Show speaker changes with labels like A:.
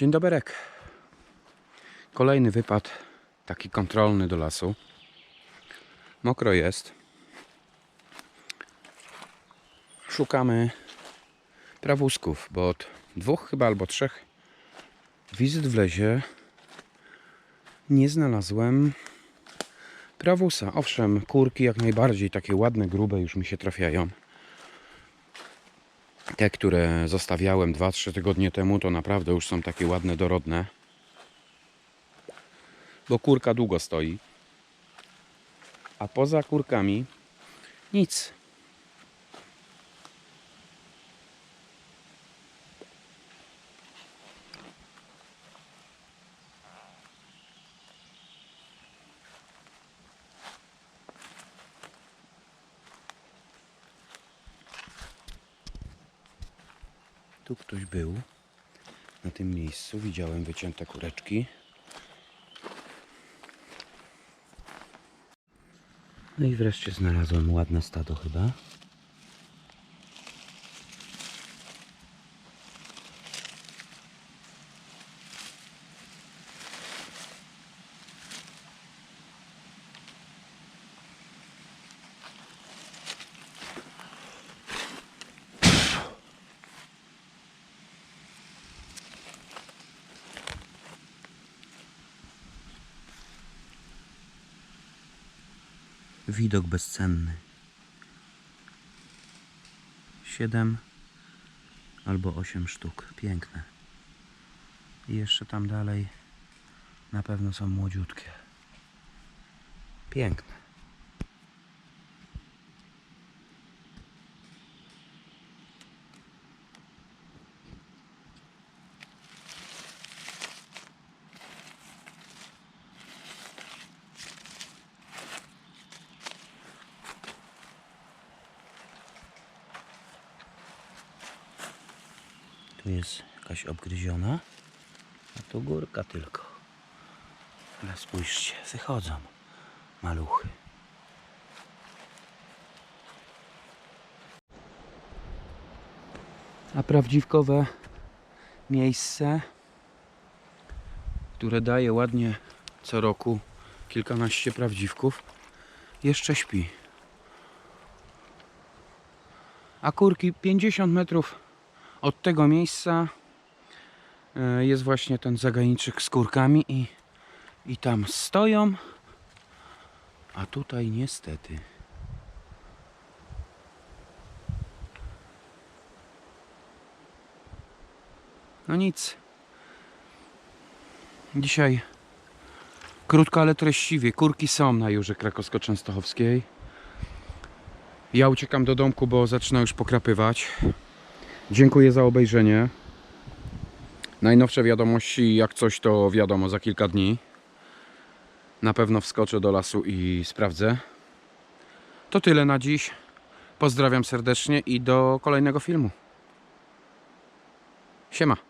A: Dzień doberek. Kolejny wypad, taki kontrolny do lasu. Mokro jest. Szukamy prawusków, bo od dwóch chyba albo trzech wizyt w lesie nie znalazłem prawusa. Owszem, kurki jak najbardziej, takie ładne, grube już mi się trafiają. Te, które zostawiałem 2-3 tygodnie temu, to naprawdę już są takie ładne, dorodne. Bo kurka długo stoi. A poza kurkami nic. Tu ktoś był. Na tym miejscu widziałem wycięte kureczki. No i wreszcie znalazłem ładne stado chyba. Widok bezcenny. Siedem albo osiem sztuk. Piękne. I jeszcze tam dalej na pewno są młodziutkie. Piękne. Tu jest jakaś obgryziona, a tu górka tylko. Ale spójrzcie, wychodzą maluchy. A prawdziwkowe miejsce, które daje ładnie co roku kilkanaście prawdziwków, jeszcze śpi. A kurki 50 metrów od tego miejsca e, jest właśnie ten zagajniczek z kurkami i, i tam stoją, a tutaj niestety. No nic. Dzisiaj krótko, ale treściwie. Kurki są na Jurze Krakowsko-Częstochowskiej. Ja uciekam do domku, bo zaczyna już pokrapywać Dziękuję za obejrzenie. Najnowsze wiadomości, jak coś, to wiadomo za kilka dni. Na pewno wskoczę do lasu i sprawdzę. To tyle na dziś. Pozdrawiam serdecznie i do kolejnego filmu. Siema.